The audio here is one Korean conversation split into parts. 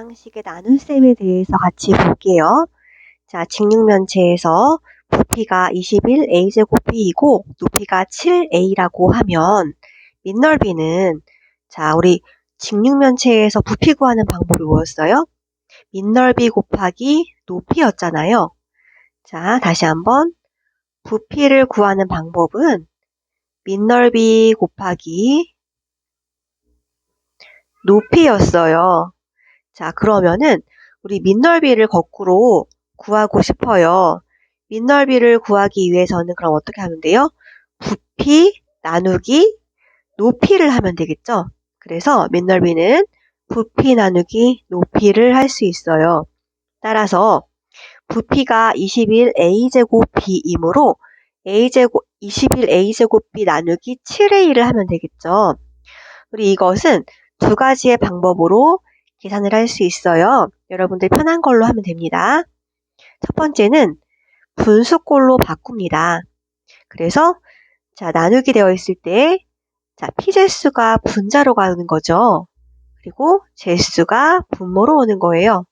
양식의 나눗셈에 대해서 같이 볼게요. 자, 직육면체에서 부피가 21a제곱b이고 높이가 7a라고 하면 밑넓이는 자, 우리 직육면체에서 부피 구하는 방법이 뭐였어요? 밑넓이 곱하기 높이였잖아요. 자, 다시 한번 부피를 구하는 방법은 밑넓이 곱하기 높이였어요. 자, 그러면은 우리 밑넓이를 거꾸로 구하고 싶어요. 밑넓이를 구하기 위해서는 그럼 어떻게 하면 돼요? 부피 나누기 높이를 하면 되겠죠? 그래서 밑넓이는 부피 나누기 높이를 할 수 있어요. 따라서 부피가 21a제곱 b이므로 a제곱 21a제곱 b 나누기 7a를 하면 되겠죠. 우리 이것은 두 가지의 방법으로 계산을 할 수 있어요. 여러분들 편한 걸로 하면 됩니다. 첫 번째는 분수꼴로 바꿉니다. 그래서 자 나누기 되어 있을 때 자, 피제수가 분자로 가는 거죠. 그리고 제수가 분모로 오는 거예요.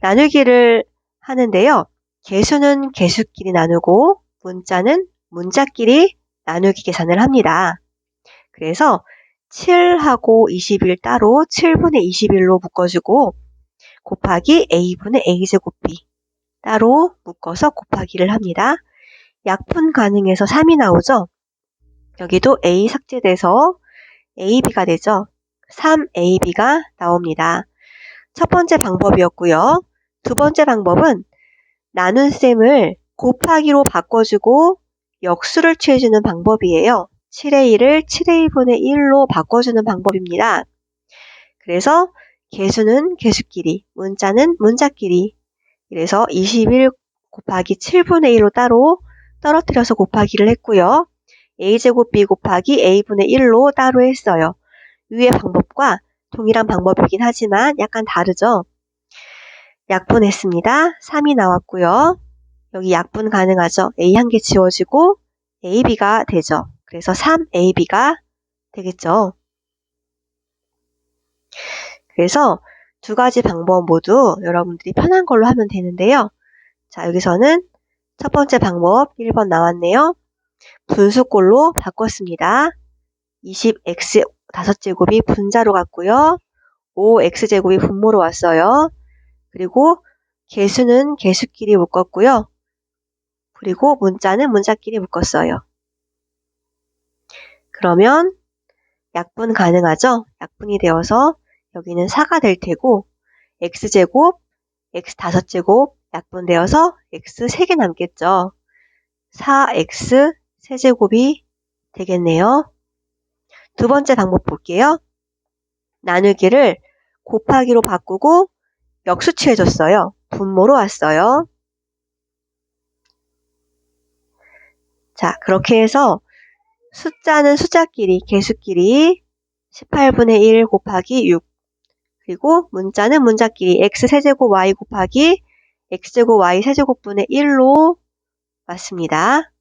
나누기를 하는데요. 개수는 개수끼리 나누고 문자는 문자끼리 나누기 계산을 합니다. 그래서 7하고 21 따로 7분의 21로 묶어주고 곱하기 a분의 a제곱 b 따로 묶어서 곱하기를 합니다. 약분 가능해서 3이 나오죠? 여기도 a 삭제돼서 ab가 되죠? 3ab가 나옵니다. 첫 번째 방법이었고요. 두 번째 방법은 나눈 셈을 곱하기로 바꿔주고 역수를 취해주는 방법이에요. 7a를 7a분의 1로 바꿔주는 방법입니다. 그래서 개수는 개수끼리, 문자는 문자끼리. 그래서 21 곱하기 7분의 1로 따로 떨어뜨려서 곱하기를 했고요. a제곱 b 곱하기 a분의 1로 따로 했어요. 위의 방법과 동일한 방법이긴 하지만 약간 다르죠. 약분했습니다. 3이 나왔고요. 여기 약분 가능하죠. a 한 개 지워지고 ab가 되죠. 그래서 3ab가 되겠죠. 그래서 두 가지 방법 모두 여러분들이 편한 걸로 하면 되는데요. 자, 여기서는 첫 번째 방법 1번 나왔네요. 분수꼴로 바꿨습니다. 20x 5제곱이 분자로 갔고요. 5x제곱이 분모로 왔어요. 그리고 개수는 개수끼리 묶었고요. 그리고 문자는 문자끼리 묶었어요. 그러면 약분 가능하죠? 약분이 되어서 여기는 4가 될 테고 x제곱, x 5제곱 약분되어서 x 3개 남겠죠. 4x 세제곱이 되겠네요. 두 번째 방법 볼게요. 나누기를 곱하기로 바꾸고 역수 취해줬어요. 분모로 왔어요. 자, 그렇게 해서 숫자는 숫자끼리, 개수끼리 18분의 1 곱하기 6 그리고 문자는 문자끼리 x세제곱 y 곱하기 x제곱 y 세제곱분의 1로 왔습니다.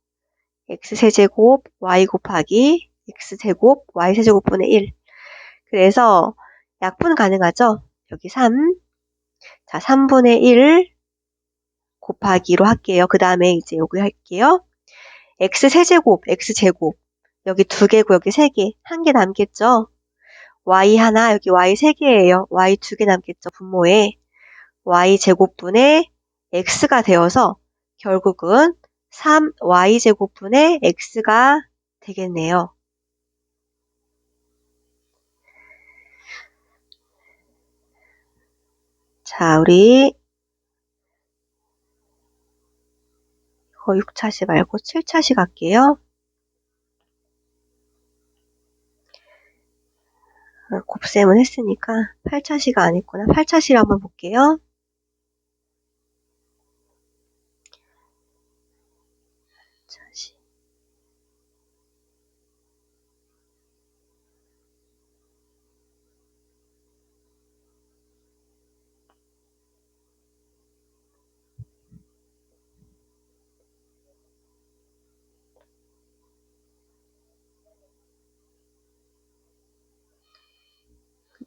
x세제곱 y 곱하기 x제곱 y 세제곱분의 1 그래서 약분 가능하죠? 여기 3 자, 3분의 1 곱하기로 할게요. 그 다음에 이제 여기 할게요. x 세제곱, x 제곱 여기 두 개고 여기 세 개, 한 개 남겠죠? y 하나, 여기 y 세 개예요. y 두 개 남겠죠, 분모에. y 제곱분의 x가 되어서 결국은 3y 제곱분의 x가 되겠네요. 자, 우리 이거 6차시 말고 7차시 갈게요. 곱셈은 했으니까 8차시가 아니구나. 8차시를 한번 볼게요.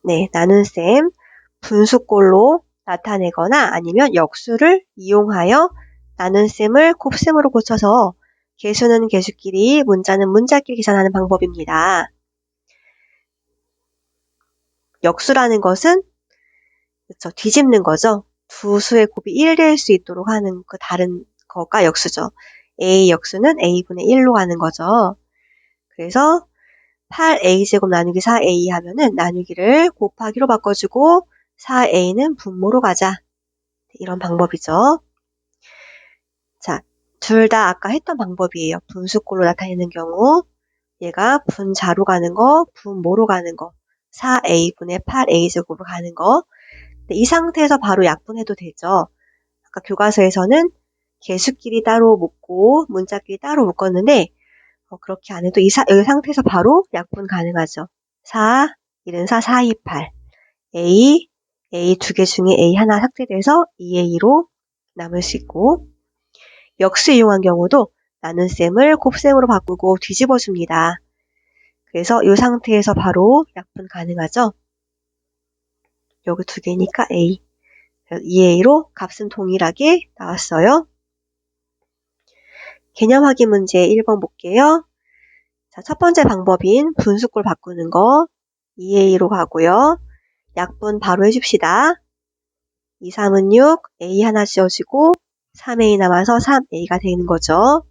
네, 나눈셈 분수꼴로 나타내거나 아니면 역수를 이용하여 나눈셈을 곱셈으로 고쳐서 개수는 개수끼리, 문자는 문자끼리 계산하는 방법입니다. 역수라는 것은 그렇죠. 뒤집는 거죠. 두 수의 곱이 1될 수 있도록 하는 그 다른 거가 역수죠. A 역수는 A분의 1로 가는 거죠. 그래서 8A제곱 나누기 4A 하면은 나누기를 곱하기로 바꿔주고 4A는 분모로 가자. 이런 방법이죠. 자, 둘 다 아까 했던 방법이에요. 분수꼴로 나타내는 경우 얘가 분자로 가는 거, 분모로 가는 거, 4A분의 8A제곱으로 가는 거. 이 상태에서 바로 약분해도 되죠. 아까 교과서에서는 개수끼리 따로 묶고 문자끼리 따로 묶었는데 어, 그렇게 안 해도 이, 사, 이 상태에서 바로 약분 가능하죠. 4, 1은 4, 4, 2, 8. A, A 두 개 중에 A 하나 삭제돼서 2A로 남을 수 있고 역수 이용한 경우도 나눈셈을 곱셈으로 바꾸고 뒤집어 줍니다. 그래서 이 상태에서 바로 약분 가능하죠. 여기 두 개니까 A. 2A로 값은 동일하게 나왔어요. 개념 확인 문제 1번 볼게요. 자, 첫 번째 방법인 분수꼴 바꾸는 거 2A로 가고요. 약분 바로 해줍시다. 2, 3은 6, A 하나 지워지고 3A 남아서 3A가 되는 거죠.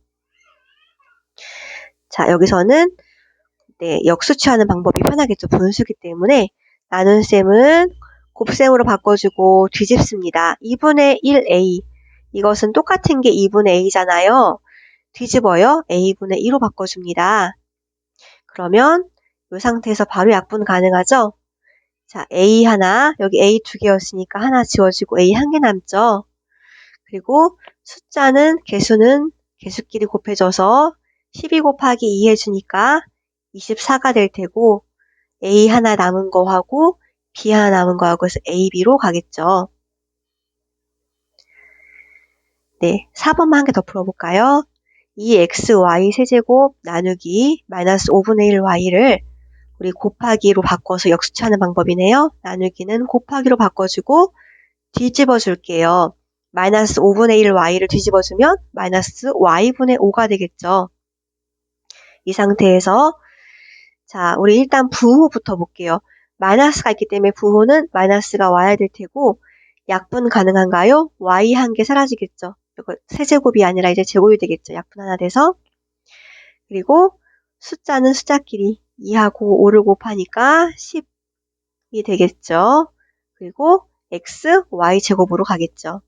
자, 여기서는 네, 역수 취하는 방법이 편하겠죠. 분수기 때문에 나눈셈은 곱셈으로 바꿔주고 뒤집습니다. 2분의 1A 이것은 똑같은 게 2분의 A잖아요. 뒤집어요. A분의 2로 바꿔줍니다. 그러면 이 상태에서 바로 약분 가능하죠? 자, A 하나, 여기 A 두 개였으니까 하나 지워지고 A 한 개 남죠? 그리고 숫자는 개수는 개수끼리 곱해져서 12 곱하기 2 해주니까 24가 될 테고 A 하나 남은 거하고 B 하나 남은 거하고 해서 A, B로 가겠죠. 네, 4번만 한 개 더 풀어볼까요? 2xy 세제곱 나누기 마이너스 5분의 1y를 우리 곱하기로 바꿔서 역수치하는 방법이네요. 나누기는 곱하기로 바꿔주고 뒤집어 줄게요. 마이너스 5분의 1y를 뒤집어 주면 마이너스 y분의 5가 되겠죠. 이 상태에서 자 우리 일단 부호부터 볼게요. 마이너스가 있기 때문에 부호는 마이너스가 와야 될 테고 약분 가능한가요? y 한 개 사라지겠죠. 이거 세제곱이 아니라 이제 제곱이 되겠죠. 약분 하나 돼서 그리고 숫자는 숫자끼리 2하고 5를 곱하니까 10이 되겠죠. 그리고 x, y 제곱으로 가겠죠.